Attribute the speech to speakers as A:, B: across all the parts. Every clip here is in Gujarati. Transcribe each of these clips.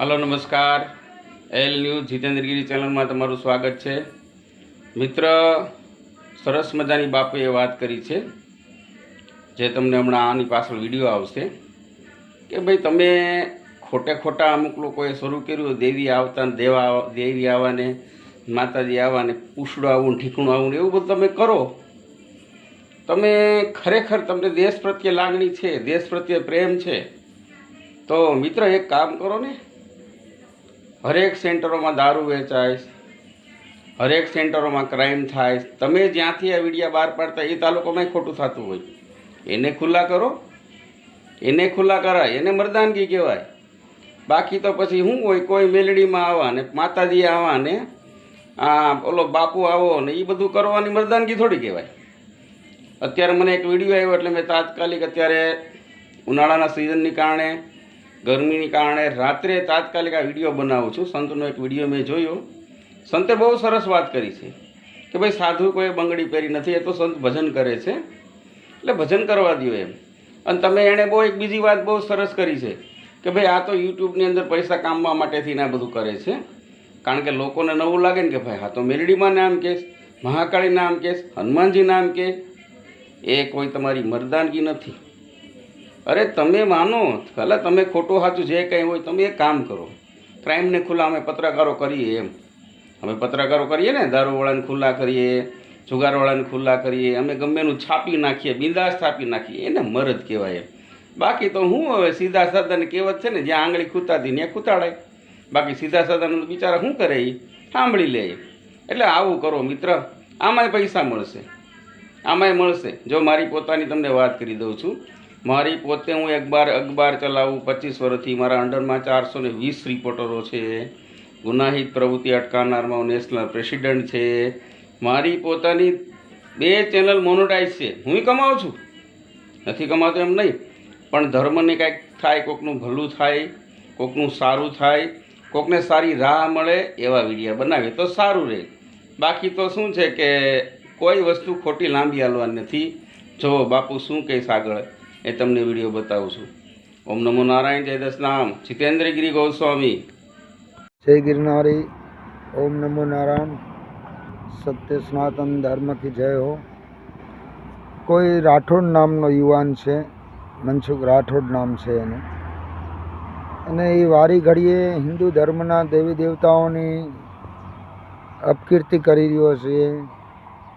A: હલો, નમસ્કાર. એલ ન્યૂઝ જીતેન્દ્રગીરી ચેનલમાં તમારું સ્વાગત છે. મિત્ર, સરસ મજાની બાપુએ વાત કરી છે, જે તમને હમણાં આની પાછળ વીડિયો આવશે, કે ભાઈ તમે ખોટે ખોટા અમુક લોકોએ શરૂ કર્યું, દેવી આવતા દેવા દેવી આવવાને, માતાજી આવવાને, પૂછડું આવું ઠીકણું આવું એવું બધું તમે કરો. તમે ખરેખર તમને દેશ પ્રત્યે લાગણી છે, દેશ પ્રત્યે પ્રેમ છે. તો મિત્ર, એક કામ કરો ને હરેક સેન્ટરોમાં દારૂ વેચાય, હરેક સેન્ટરોમાં ક્રાઇમ થાય. તમે જ્યાંથી આ વિડીયા બહાર પાડતા એ તાલુકામાં ખોટું થતું હોય. એને ખુલ્લા કરો, એને ખુલ્લા કરાય, એને મરદાનગી કહેવાય. બાકી તો પછી શું હોય, કોઈ મેલડીમાં આવા ને માતાજી આવવા ને આ ઓલો બાપુ આવો ને એ બધું કરવાની મરદાનગી થોડી કહેવાય. અત્યારે મને એક વીડિયો આવ્યો એટલે મેં તાત્કાલિક અત્યારે ઉનાળાના સિઝનની કારણે ગરમીની કારણે રાત્રે તાત્કાલિક આ વીડિયો બનાવું છું. સંતનો એક વીડિયો મેં જોયો. સંતે બહુ સરસ વાત કરી છે કે ભાઈ સાધુ કોઈ બંગડી પહેરી નથી, એ તો સંત ભજન કરે છે. એટલે ભજન કરવા દો એમ. અને તમે એણે બહુ એક બીજી વાત બહુ સરસ કરી છે કે ભાઈ આ તો યુટ્યુબની અંદર પૈસા કામવા માટેથી ના બધું કરે છે. કારણ કે લોકોને નવું લાગે ને કે ભાઈ હા તો મેરડીમાં નામ કેસ મહાકાળી નામ કેસ હનુમાનજી નામ કે, એ કોઈ તમારી મરદાનગી નથી. અરે તમે માનો, ભલે તમે ખોટું સાચું જે કંઈ હોય, તમે એક કામ કરો. ક્રાઇમને ખુલ્લા અમે પત્રકારો કરીએ એમ. અમે પત્રકારો કરીએ ને, દારૂવાળાને ખુલ્લા કરીએ, જુગારવાળાને ખુલ્લા કરીએ, અમે ગમેનું છાપી નાખીએ, બિંદાસ છાપી નાખીએ, એને મરદ કહેવાય એમ. બાકી તો હું હવે સીધા સાધાને કહેવત છે ને, જ્યાં આંગળી ખૂતાતી ત્યાં ખૂતાડાય બાકી સીધા સાધાને બિચારા શું કરે એ સાંભળી લે. એટલે આવું કરો મિત્ર. આમાંય પૈસા મળશે. આમાંય મળશે. જો મારી પોતાની તમને વાત કરી દઉં છું મારી પોતે હું અખબાર અખબાર ચલાવું, પચીસ વર્ષથી મારા અંડરમાં ચારસો ને વીસ રિપોર્ટરો છે. ગુનાહિત પ્રવૃત્તિ અટકાવનારમાં હું નેશનલ પ્રેસિડન્ટ છે. મારી પોતાની બે ચેનલ મોનોટાઈઝ છે. હું કમાઉં છું? નથી કમાતો એમ નહીં. પણ ધર્મને કાંઈક થાય, કોકનું ભલું થાય, કોકનું સારું થાય, કોકને સારી રાહ મળે એવા વિડીયા બનાવીએ તો સારું રહે. બાકી તો શું છે કે કોઈ વસ્તુ ખોટી લાંબી હાલવાની નથી. જો બાપુ શું કહીશ આગળ? એ તમને વીડિયો બતાવું છું. ઓમ નમો નારાયણ, જય દસનામ જીતેન્દ્રગીરી ગોસ્વામી.
B: જય ગિરનારી, ઓમ નમો નારાયણ. સત્ય સનાતન ધર્મ કી જય હો. કોઈ રાઠોડ નામનો યુવાન છે, મનસુખ રાઠોડ નામ છે એનું. અને એ વારી ઘડીએ હિન્દુ ધર્મના દેવી દેવતાઓની અપકીર્તિ કરી રહ્યો છે.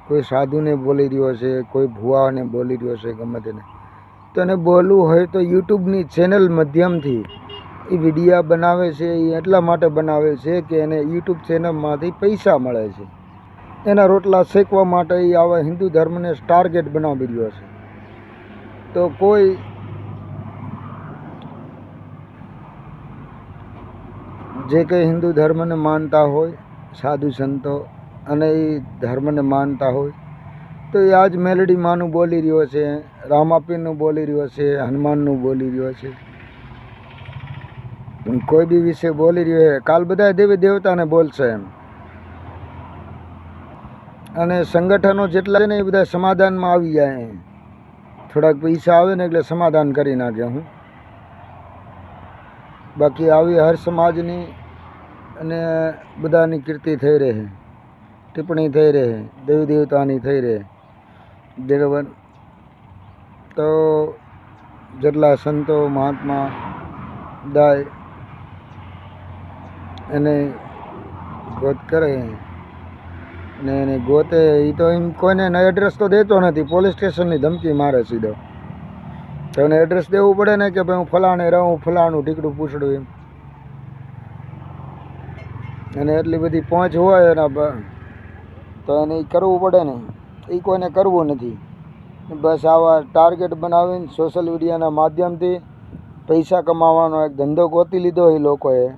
B: કોઈ સાધુને બોલી રહ્યો છે, કોઈ ભુવાને બોલી રહ્યો છે, ગમે તેને. તો એને બોલવું હોય તો યુટ્યુબની ચેનલ માધ્યમથી. એ વિડીયા બનાવે છે, એ એટલા માટે બનાવે છે કે એને યુટ્યુબ ચેનલમાંથી પૈસા મળે છે. એના રોટલા શેકવા માટે એ આવા હિન્દુ ધર્મને ટાર્ગેટ બનાવી રહ્યો છે. તો કોઈ જે કંઈ હિન્દુ ધર્મને માનતા હોય, સાધુ સંતો અને એ ધર્મને માનતા હોય તો એ આજ મેલડી માનું બોલી રહ્યો છે, રામાપીરનું બોલી રહ્યો છે, હનુમાનનું બોલી રહ્યો છે. કોઈ બી વિશે બોલી રહ્યો છે, કાલ બધા દેવી દેવતાને બોલશે એમ. અને સંગઠનો જેટલા છે ને એ બધા સમાધાનમાં આવી જાય થોડાક પૈસા આવે ને એટલે સમાધાન કરી નાખે હું. બાકી આવી હર સમાજની અને બધાની કીર્તિ થઈ રહે, ટિપ્પણી થઈ રહે, દેવી દેવતાની થઈ રહે. બરાબર તો જેટલા સંતો મહાત્મા દાય એને ગોત કરે ને એને ગોતે એ તો એમ કોઈને એડ્રેસ તો દેતો નથી. પોલીસ સ્ટેશનની ધમકી મારે સીધો. તો એને એડ્રેસ દેવું પડે ને કે ભાઈ હું ફલાણે રહું ફલાણું ઢીકડું પૂછડું એમ. અને એટલી બધી પહોંચ હોય એના તો એને કરવું પડે ને. એ કોઈને કરવું નથી. બસ આવા ટાર્ગેટ બનાવીને સોશિયલ મીડિયાના માધ્યમથી પૈસા કમાવાનો એક ધંધો ગોતી લીધો એ લોકોએ.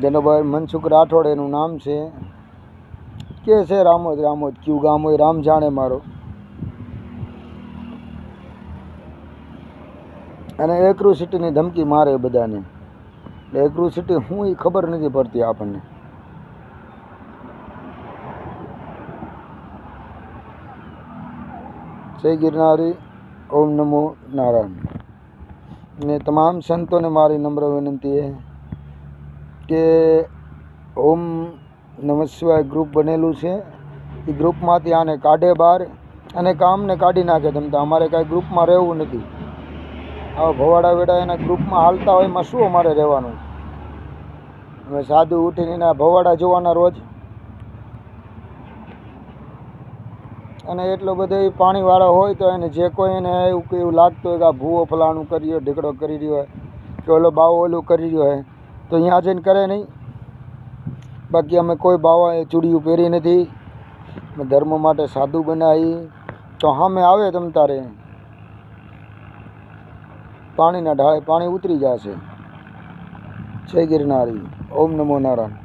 B: જેનો ભાઈ મનસુખ રાઠોડ એનું નામ છે. કે છે રામોદ રામોદ કયું ગામ હોય રામ જાણે મારો. અને એક્રુસિટીની ધમકી મારે બધાને. એક્રુસિટી હું એ ખબર નથી પડતી આપણને. જય ગિરનારી ઓમ નમો નારાયણ. ને તમામ સંતોને મારી નમ્ર વિનંતી છે કે ઓમ નમઃ ગ્રુપ બનેલું છે. એ ગ્રુપમાંથી આને કાઢે બહાર અને કામને કાઢી નાખે તેમ તો અમારે કાંઈ ગ્રુપમાં રહેવું નથી. આવા ભવાડા વેડા એના ગ્રુપમાં હાલતા હોય એમાં શું અમારે રહેવાનું? અમે સાદું ઉઠીને એના ભવાડા જોવાના રોજ અને એટલો બધો પાણીવાળો હોય તો એને જે કોઈ એને એવું કે એવું લાગતું હોય કે આ ભૂવો ફલાણું કરી રહ્યો, ઢીકડો કરી રહ્યો હોય, કે ઓલો બાવો ઓલું કરી રહ્યો હોય, તો અહીંયા જઈને કરે નહીં. બાકી અમે કોઈ બાવા ચૂડીયું પહેરી નથી. ધર્મ માટે સાદું બનાવી. તો સામે આવે તમ તારે. પાણીના ઢાળે પાણી ઉતરી જશે. જય ગિરનારી. ઓમ નમો નારાયણ.